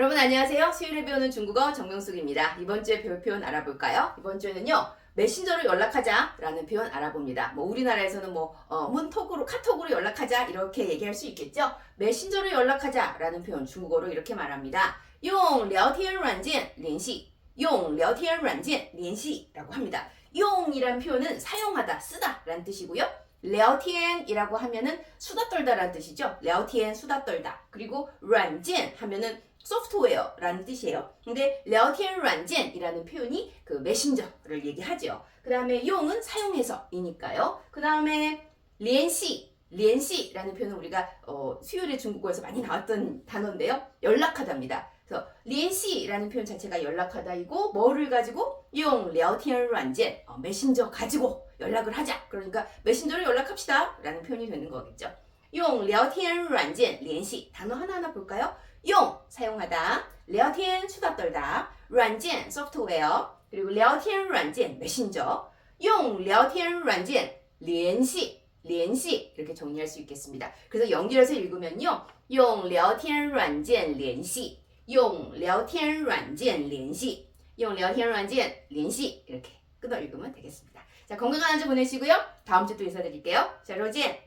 여러분 안녕하세요. 수요일에 배우는 중국어 정명숙입니다. 이번 주에 배울 표현 알아볼까요? 이번 주에는요. 메신저로 연락하자라는 표현 알아봅니다. 뭐 우리나라에서는 뭐 어, 문톡으로 카톡으로 연락하자 이렇게 얘기할 수 있겠죠. 메신저로 연락하자라는 표현 중국어로 이렇게 말합니다. 用聊天软件联系用聊天软件联系라고 합니다. 용이란 표현은 사용하다, 쓰다 라는 뜻이고요. 聊天이라고 하면은 수다 떨다라는 뜻이죠. 聊天 수다 떨다. 그리고 软件 하면은 소프트웨어라는 뜻이에요. 근데 聊天软件이라는 표현이 그 메신저를 얘기하죠. 그 다음에 용은 사용해서이니까요. 그 다음에 联系 联系라는 표현은 우리가 어, 수요일에 중국어에서 많이 나왔던 단어인데요. 연락하다입니다. 그래서 联系라는 표현 자체가 연락하다이고 뭐를 가지고 用聊天软件 어, 메신저 가지고 연락을 하자. 그러니까 메신저로 연락합시다 라는 표현이 되는 거겠죠. 用聊天软件联系 단어 하나하나 볼까요? 用 사용하다, 聊天 수다 떨다, 软件 소프트웨어, 그리고 聊天软件 메신저, 用聊天软件联系联系 이렇게 정리할 수 있겠습니다. 그래서 연결해서 읽으면요. 用聊天软件联系用聊天软件联系用聊天软件联系 이렇게 끊어 읽으면 되겠습니다. 자, 건강한 한 주 보내시고요. 다음 주 또 인사드릴게요. 자, 로젠